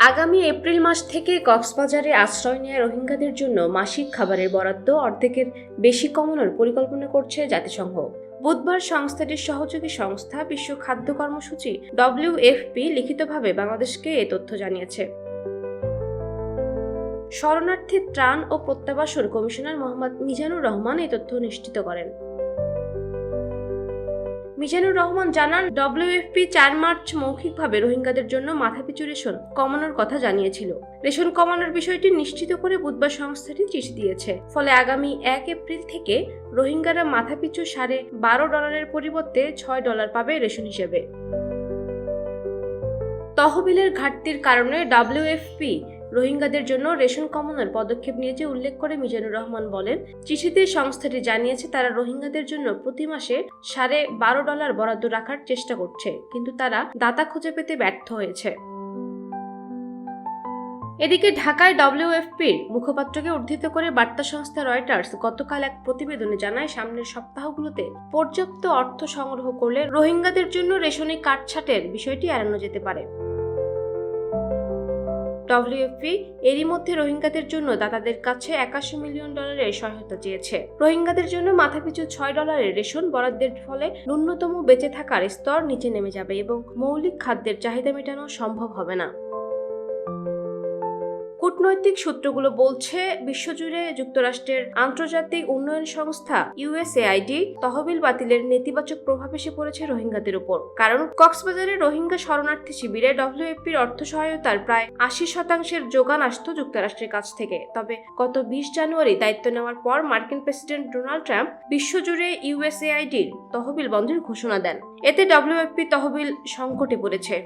আগামী এপ্রিল মাস থেকে কক্সবাজারে আশ্রয় নেওয়া রোহিঙ্গাদের জন্য মাসিক খাবারের বরাদ্দ অর্ধেকের বেশি কমানোর পরিকল্পনা করছে জাতিসংঘ। বুধবার সংস্থাটির সহযোগী সংস্থা বিশ্ব খাদ্য কর্মসূচি ডব্লিউএফপি লিখিতভাবে বাংলাদেশকে এ তথ্য জানিয়েছে। শরণার্থী ত্রাণ ও প্রত্যাবাসন কমিশনার মোহাম্মদ মিজানুর রহমান এই তথ্য নিশ্চিত করেন। মিজানুর রহমান জানান ডব্লিউএফপি চার মার্চ মৌখিকভাবে রোহিঙ্গাদের জন্য মাথাপিছু রেশন কমানোর কথা জানিয়েছিল। রেশন কমানোর বিষয়টি নিশ্চিত করে বুধবার সংস্থাটি চিঠি দিয়েছে। ফলে আগামী এক এপ্রিল থেকে রোহিঙ্গারা মাথাপিছু সাড়ে বারো ডলারের পরিবর্তে ছয় ডলার পাবে রেশন হিসেবে। তহবিলের ঘাটতির কারণে ডাব্লিউএফপি রোহিঙ্গাদের জন্য রেশন কমানোর পদক্ষেপ নিয়েছে উল্লেখ করে মিজানুর রহমান বলেন, চিঠিতে সংস্থাটি জানিয়েছে তারা রোহিঙ্গাদের জন্য প্রতি মাসে সাড়ে বারো ডলার বরাদ্দ রাখার চেষ্টা করছে, কিন্তু তারা দাতা খুঁজে পেতে ব্যর্থ হয়েছে। এদিকে ঢাকায় ডব্লিউএফপির মুখপাত্রকে উদ্ধৃত করে বার্তা সংস্থা রয়টার্স গতকাল এক প্রতিবেদনে জানায়, সামনের সপ্তাহগুলোতে পর্যাপ্ত অর্থ সংগ্রহ করলে রোহিঙ্গাদের জন্য রেশনে কাটছাটের বিষয়টি এড়ানো যেতে পারে। ডব্লিউএফপি এরই মধ্যে রোহিঙ্গাদের জন্য দাতাদের কাছে একাশি মিলিয়ন ডলারের সহায়তা চেয়েছে। রোহিঙ্গাদের জন্য মাথাপিছু ছয় ডলারের রেশন বরাদ্দের ফলে ন্যূনতম বেঁচে থাকার স্তর নিচে নেমে যাবে এবং মৌলিক খাদ্যের চাহিদা মেটানো সম্ভব হবে না। কূটনৈতিক সূত্রগুলো বলছে, বিশ্বজুড়ে যুক্তরাষ্ট্রের আন্তর্জাতিক উন্নয়ন সংস্থা ইউএসএআইডি তহবিল বাতিলের নেতিবাচক প্রভাব এসে পড়েছে রোহিঙ্গাদের উপর। কারণ কক্সবাজারে রোহিঙ্গা শরণার্থী শিবিরে ডব্লিউএফপির অর্থ সহায়তার প্রায় আশি শতাংশের যোগান আসত যুক্তরাষ্ট্রের কাছ থেকে। তবে গত বিশ জানুয়ারি দায়িত্ব নেওয়ার পর মার্কিন প্রেসিডেন্ট ডোনাল্ড ট্রাম্প বিশ্বজুড়ে ইউএসএআইডির তহবিল বন্ধের ঘোষণা দেন। এতে ডব্লিউএফপি তহবিল সংকটে পড়েছে।